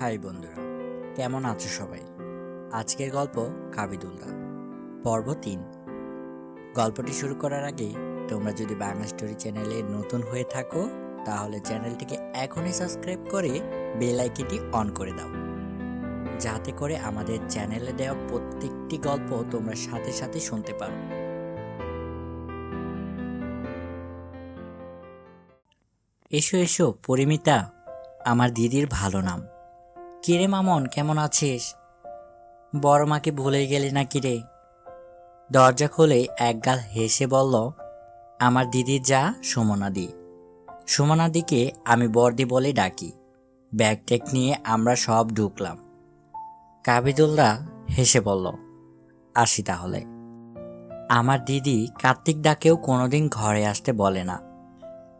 High বন্ধুরা, কেমন আছো সবাই? আজকের গল্প কাবিদুল্লাহ, পর্ব তিন। গল্পটি শুরু করার আগে তোমরা যদি বাংলা স্টোরি চ্যানেলে নতুন হয়ে থাকো, তাহলে চ্যানেলটিকে এখনই সাবস্ক্রাইব করে বেল আইকনটি অন করে দাও। যাতে করে আমাদের চ্যানেলে দেওয়া প্রত্যেকটি গল্প তোমরা সাথে সাথে শুনতে পারো। এসো এসো, পরিমিতা, আমার দিদির ভালো নাম। কিরে মামন, কেমন আছিস? বড় মাকে ভুলে গেলি না কিরে দরজা খুলে একগাল হেসে বলল, আমার দিদির যা সুমনাদি সুমনাদিকে আমি বর্দি বলে ডাকি। ব্যাগ টেক নিয়ে আমরা সব ঢুকলাম। কাবিদুল্লাহ হেসে বলল, আসি তাহলে। আমার দিদি কার্তিক ডাকেও কোনোদিন ঘরে আসতে বলে না।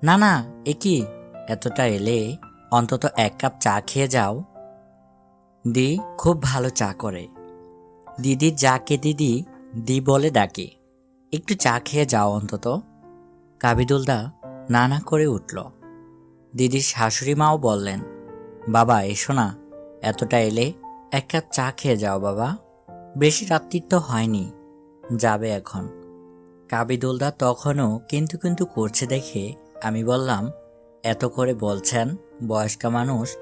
না না এ কি? এতটা এলে অন্তত এক কাপ চা খেয়ে যাও। দি খুব ভালো চা করে। দিদির যাকে দিদি, দি বলে ডাকে। একটু চা খেয়ে যাও অন্তত। কাবিদুলদা না না করে উঠল। দিদির শাশুড়ি মাও বললেন, বাবা, এসো না। এতটা এলে এক কাপ চা খেয়ে যাও বাবা। বেশি রাত্রির তো হয়নি। যাবে এখন। কাবিদুলদা তখনও কিন্তু কিন্তু করছে দেখে আমি বললাম, এত করে বলছেন, বয়স্কা মানুষ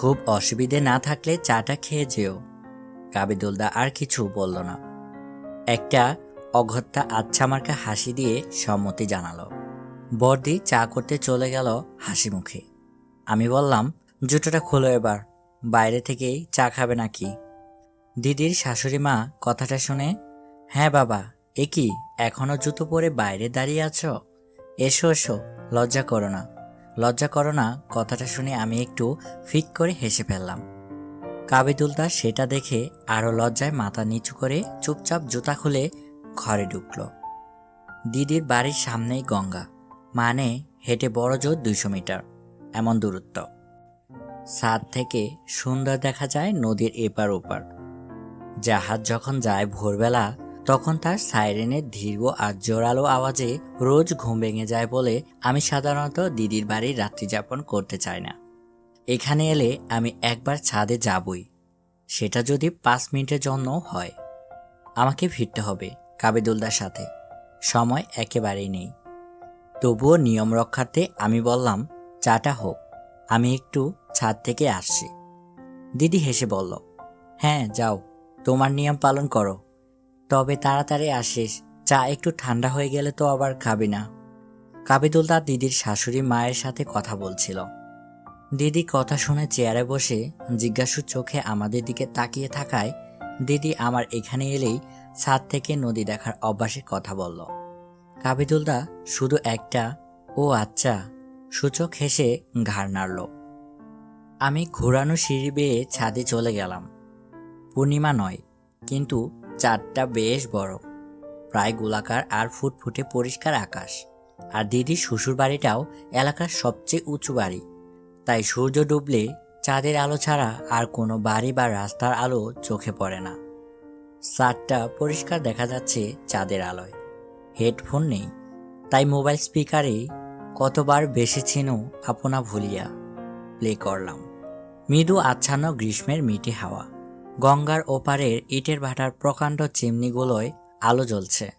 খুব অসুবিধে না থাকলে চাটা খেয়ে যেও। কাবিদুলদা আর কিছু বলল না। একটা অগত্যা আচ্ছা মার্কা হাসি দিয়ে সম্মতি জানালো। বর্দি চা করতে চলে গেল হাসি মুখে আমি বললাম, জুতোটা খোলো এবার, বাইরে থেকেই চা খাবে নাকি? দিদির শাশুড়ি মা কথাটা শুনে হ্যাঁ বাবা, এ কি, এখনও জুতো পরে বাইরে দাঁড়িয়ে আছো? এসো এসো, লজ্জা করো না। লজ্জা করো না, কথাটা শুনে আমি একটু ফিক করে হেসে ফেললাম। কাবিদুলদা সেটা দেখে আরও লজ্জায় মাথা নিচু করে চুপচাপ জুতা খুলে ঘরে ঢুকল। দিদির বাড়ির সামনেই গঙ্গা মানে হেঁটে বড় জোর দুইশো মিটার, এমন দূরত্ব। ছাদ থেকে সুন্দর দেখা যায় নদীর এপার ওপার। জাহাজ যখন যায় ভোরবেলা তখন তার সাইরেনের দীর্ঘ আর জোরালো আওয়াজে রোজ ঘুম ভেঙে যায় বলে আমি সাধারণত দিদির বাড়ি রাত্রিযাপন করতে চাই না। এখানে এলে আমি একবার ছাদে যাবই। সেটা যদি পাঁচ মিনিটের জন্য হয়। আমাকে ফিরতে হবে কাবিদুলদার সাথে। সময় একেবারেই নেই। তবুও নিয়ম রক্ষার্থে আমি বললাম, চাটা হোক, আমি একটু ছাদ থেকে আসছি। দিদি হেসে বলল হ্যাঁ যাও। তোমার নিয়ম পালন করো। তবে তাড়াতাড়ি আসিস, চা একটু ঠান্ডা হয়ে গেলে তো আবার খাবি না। কাবিদুল তার দিদির শাশুড়ি মায়ের সাথে কথা বলছিল। দিদি কথা শুনে চেয়ারে বসে জিজ্ঞাসু চোখে আমাদের দিকে তাকিয়ে থাকায় দিদি আমার এখানে এলেই ছাদ থেকে নদী দেখার অভ্যাসের কথা বলল। কাবিদুলদা শুধু একটা? ও আচ্ছা। সূচক হেসে ঘাড় নাড়ল। আমি ঘোরানো সিঁড়ি বেয়ে ছাদে চলে গেলাম। পূর্ণিমা নয়, কিন্তু চারটা বেশ বড়। প্রায় গোলাকার আর ফুটফুটে পরিষ্কার আকাশ। আর দিদির শ্বশুর বাড়িটাও এলাকার সবচেয়ে উঁচু বাড়ি। তাই সূর্য ডুবলে চাঁদের আলো ছাড়া আর কোনো বাড়ি বা রাস্তার আলো চোখে পড়ে না। সারটা পরিষ্কার দেখা যাচ্ছে চাঁদের আলোয়। হেডফোন নেই। তাই মোবাইল স্পিকারে কতবার বেসেছিনু আপনা ভুলিয়া প্লে করলাম। মৃদু আচ্ছন্ন গ্রীষ্মের মিঠে হাওয়া। গঙ্গার ওপারের ইটের ভাটার প্রকাণ্ড চিমনিগুলোয় আলো জ্বলছে।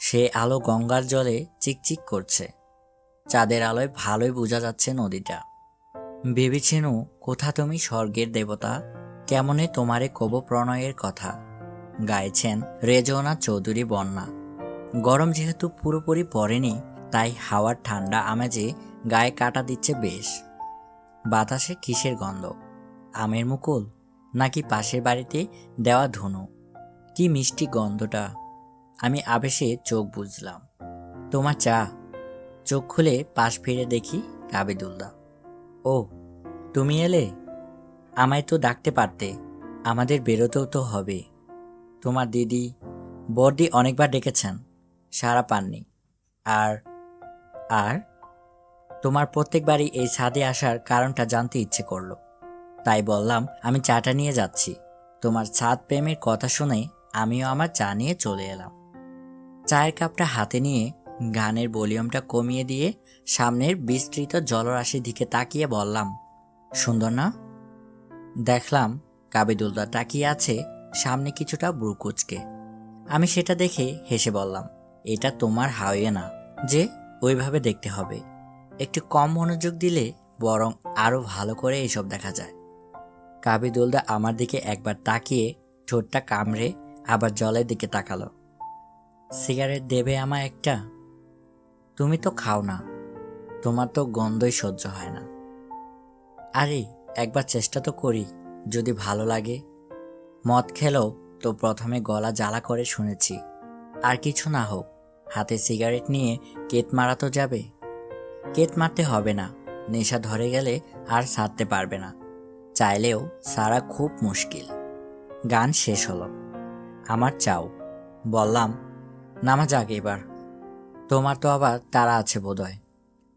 সে আলো গঙ্গার জলে চিকচিক করছে। চাঁদের আলোয় ভালোই বোঝা যাচ্ছে নদীটা। ভেবেছেনু, কোথা তুমি স্বর্গের দেবতা? কেমনে তোমারে কব প্রণয়ের কথা? গাইছেন রেজনা চৌধুরী বন্যা। গরম যেহেতু পুরোপুরি পড়েনি, তাই হাওয়ার ঠান্ডা আমেজে গায়ে কাটা দিচ্ছে বেশ। বাতাসে কিসের গন্ধ? আমের মুকুল? নাকি পাশের বাড়িতে দেওয়া ধনু? কি মিষ্টি গন্ধটা? আমি আবেশে চোখ বুঝলাম তোমার চা। চোখ খুলে পাশ ফিরে দেখি কাবিদুল্লাহ ও, তুমি এলে? আমায় তো ডাকতে পারতে। আমাদের বেরোতেও তো হবে। তোমার দিদি বর্দি অনেকবার ডেকেছেন। সারা পাননি। আর আর? তোমার প্রত্যেকবারই এই ছাদে আসার কারণটা জানতে ইচ্ছে করল। তাই বললাম, আমি চাটা নিয়ে যাচ্ছি। তোমার ছাদ প্রেমের কথা শুনে আমিও আমার চা নিয়ে চলে এলাম। চায়ের কাপটা হাতে নিয়ে গানের ভলিউমটা কমিয়ে দিয়ে সামনের বিস্তৃত জলরাশির দিকে তাকিয়ে বললাম, সুন্দর না? দেখলাম কাবিদুলদা তাকিয়ে আছে সামনে কিছুটা ব্রুকুচকে। আমি সেটা দেখে হেসে বললাম, এটা তোমার হাওয়ে না, যে ওইভাবে দেখতে হবে। একটু কম মনোযোগ দিলে বরং আরও ভালো করে এইসব দেখা যায়। কাবিদুলদা আমার দিকে একবার তাকিয়ে ঠোঁটটা কামড়ে আবার জলের দিকে তাকালো। সিগারেট দেবে আমার একটা? তুমি তো খাও না। তোমার তো গন্ধই সহ্য হয় না। আরে, একবার চেষ্টা তো করি, যদি ভালো লাগে। মদ খেলেও তো প্রথমে গলা জ্বালা করে শুনেছি। আর কিছু না হোক, হাতে সিগারেট নিয়ে কেত মারা তো যাবে। কেত মারতে হবে না, নেশা ধরে গেলে আর সারতে পারবে না। চাইলেও সারা খুব মুশকিল। গান শেষ হলো। আমার চাও। বললাম, নামা যাক এবার। তোমার তো আবার তারা আছে বোধহয়।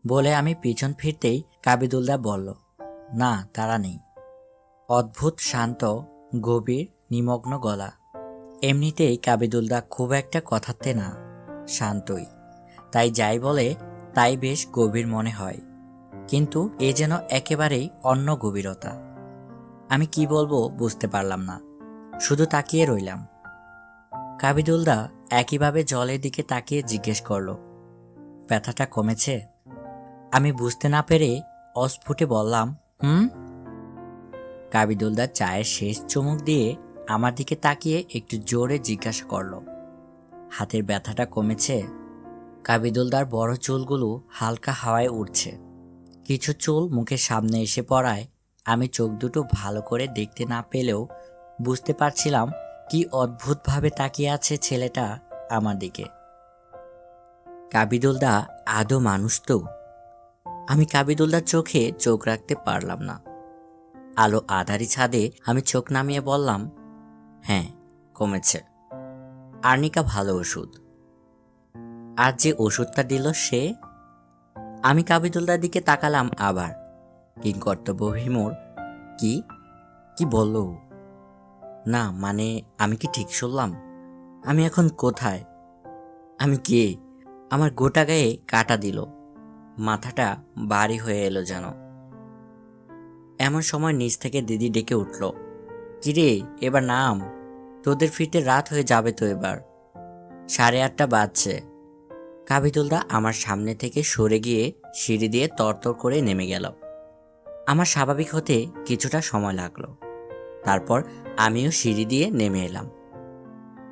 বলে আমি পিছন ফিরতেই কাবিদুলদা বলল, না, তারা নেই। অদ্ভুত, শান্ত, গভীর, নিমগ্ন গলা। এমনিতেই কাবিদুলদা খুব একটা কথাতে না, শান্তই। তাই যাই বলে, তাই বেশ গভীর মনে হয়। কিন্তু এ যেন একেবারেই অন্য গভীরতা। আমি কি বলব বুঝতে পারলাম না। শুধু তাকিয়ে রইলাম। কাবিদুলদা একইভাবে জলের দিকে তাকিয়ে জিজ্ঞেস করল, ব্যথাটা কমেছে? আমি বুঝতে না পেরে অস্ফুটে বললাম, হুম? কাবিদুলদা চায়ের শেষ চুমুক দিয়ে আমার দিকে তাকিয়ে একটু জোরে জিজ্ঞাসা করল, হাতের ব্যথাটা কমেছে? কাবিদুলদার বড় চুলগুলো হালকা হাওয়ায় উঠছে কিছু চুল মুখের সামনে এসে পড়ায় আমি চোখ দুটো ভালো করে দেখতে না পেলেও বুঝতে পারছিলাম কি অদ্ভুতভাবে তাকিয়ে আছে ছেলেটা আমার দিকে। কাবিদুলদা আদৌ মানুষ তো? আমি কাবিদুলদার চোখে চোখ রাখতে পারলাম না। আলো আধারি ছাদে আমি চোখ নামিয়ে বললাম হ্যাঁ কমেছে। আর্নিকা ভালো ওষুধ। আর যে ওষুধটা দিল সে? আমি কাবিদুলদার দিকে তাকালাম আবার। কিংকর্তব্য ভীমর কি? কি বলল না মানে আমি কি ঠিক শুনলাম? আমি এখন কোথায়? আমি কে? আমার গোটা গায়ে কাটা দিল। মাথাটা ভারী হয়ে এলো যেন। এমন সময় নিচ থেকে দিদি ডেকে উঠল। কিরে, এবার নাম? তোদের ফিরতে রাত হয়ে যাবে তো এবার। সাড়ে আটটা বাজছে। কাবিতুলদা আমার সামনে থেকে সরে গিয়ে সিঁড়ি দিয়ে তরতর করে নেমে গেল। আমার স্বাভাবিক হতে কিছুটা সময় লাগল। তারপর আমিও সিঁড়ি দিয়ে নেমে এলাম।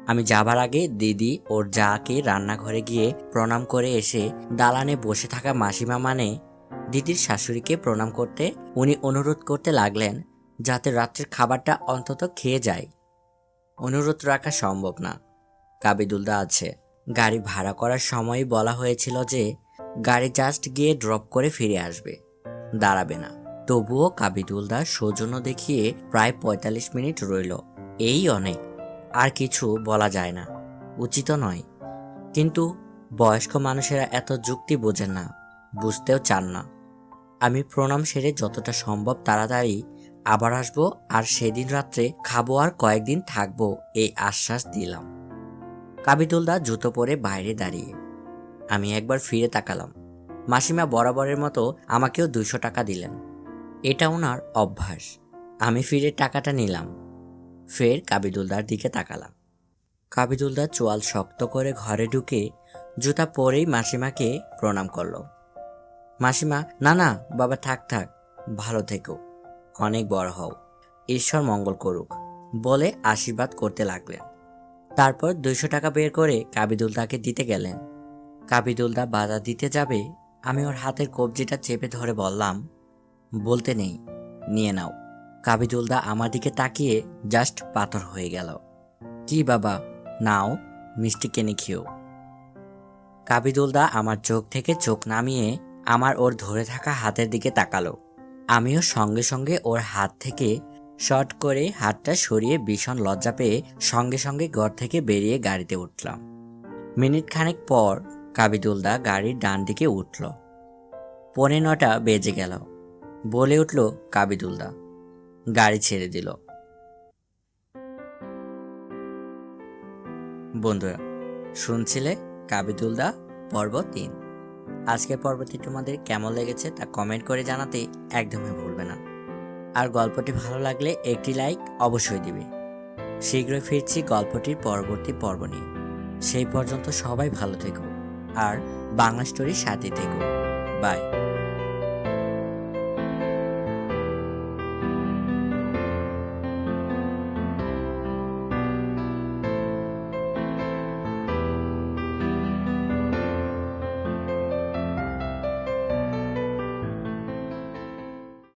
আমি যাবার আগে দিদি ওর যাকে রান্নাঘরে গিয়ে প্রণাম করে এসে দালানে বসে থাকা মাসিমা মানে দিদির শাশুড়িকে প্রণাম করতে উনি অনুরোধ করতে লাগলেন যাতে রাত্রের খাবারটা অন্তত খেয়ে যায়। অনুরোধ রাখা সম্ভব না। কাবিদুলদা আছে। গাড়ি ভাড়া করার সময় বলা হয়েছিল যে গাড়ি জাস্ট গিয়ে ড্রপ করে ফিরে আসবে। দাঁড়াবে না। তবুও কাবিদুল কাবিদুলদা সৌজন্য দেখিয়ে প্রায় পঁয়তাল্লিশ মিনিট রইল। এই অনেক। আর কিছু বলা যায় না। উচিত নয়। কিন্তু বয়স্ক মানুষেরা এত যুক্তি বোঝেন না, বুঝতেও চান না। আমি প্রণাম সেরে যতটা সম্ভব তাড়াতাড়ি আবার আসব আর সেদিন রাত্রে খাব আর কয়েকদিন থাকব এই আশ্বাস দিলাম। কাবিদুল কাবিদুলদা জুতো পরে বাইরে দাঁড়িয়ে। আমি একবার ফিরে তাকালাম। মাসিমা বরাবরের মতো আমাকেও দুশো টাকা দিলেন। এটা ওনার অভ্যাস। আমি ফিরে টাকাটা নিলাম। ফের কাবিদুলদার দিকে তাকালাম। কাবিদুলদা চোয়াল শক্ত করে ঘরে ঢুকে জুতা পরেই মাসিমাকে প্রণাম করল। মাসিমা, না না, বাবা, থাক থাক, ভালো থেকো, অনেক বড় হও, ঈশ্বর মঙ্গল করুক। বলে আশীর্বাদ করতে লাগলেন। তারপর দুইশো টাকা বের করে কাবিদুলদাকে দিতে গেলেন। কাবিদুলদা বাধা দিতে যাবে, আমি ওর হাতের কবজিটা চেপে ধরে বললাম বলতে নেই। নিয়ে নাও। কাবিদুলদা আমার দিকে তাকিয়ে জাস্ট পাথর হয়ে গেল। কি বাবা, নাও, মিষ্টি কেনে খেও। কাবিদুলদা আমার চোখ থেকে চোখ নামিয়ে আমার ওর ধরে থাকা হাতের দিকে তাকালো। আমিও সঙ্গে সঙ্গে ওর হাত থেকে শর্ট করে হাতটা সরিয়ে ভীষণ লজ্জা পেয়ে সঙ্গে সঙ্গে ঘর থেকে বেরিয়ে গাড়িতে উঠলাম। মিনিট খানেক পর কাবিদুলদা গাড়ির ডান দিকে উঠল। পৌনে নটা বেজে গেল। বলে উঠল কাবিদুলদা। গাড়ি ছেড়ে দিল। বন্ধুরা, শুনছিলে কাবিদুলদা পর্ব তিন? আজকের পর্বটি তোমাদের কেমন লেগেছে তা কমেন্ট করে জানাতে একদমই ভুলবে না। আর গল্পটি ভালো লাগলে একটি লাইক অবশ্যই দিবে। শীঘ্রই ফিরছি গল্পটির পরবর্তী পর্ব নিয়ে। সেই পর্যন্ত সবাই ভালো থেকো। আর বাংলা স্টোরির সাথে থেকো। বাই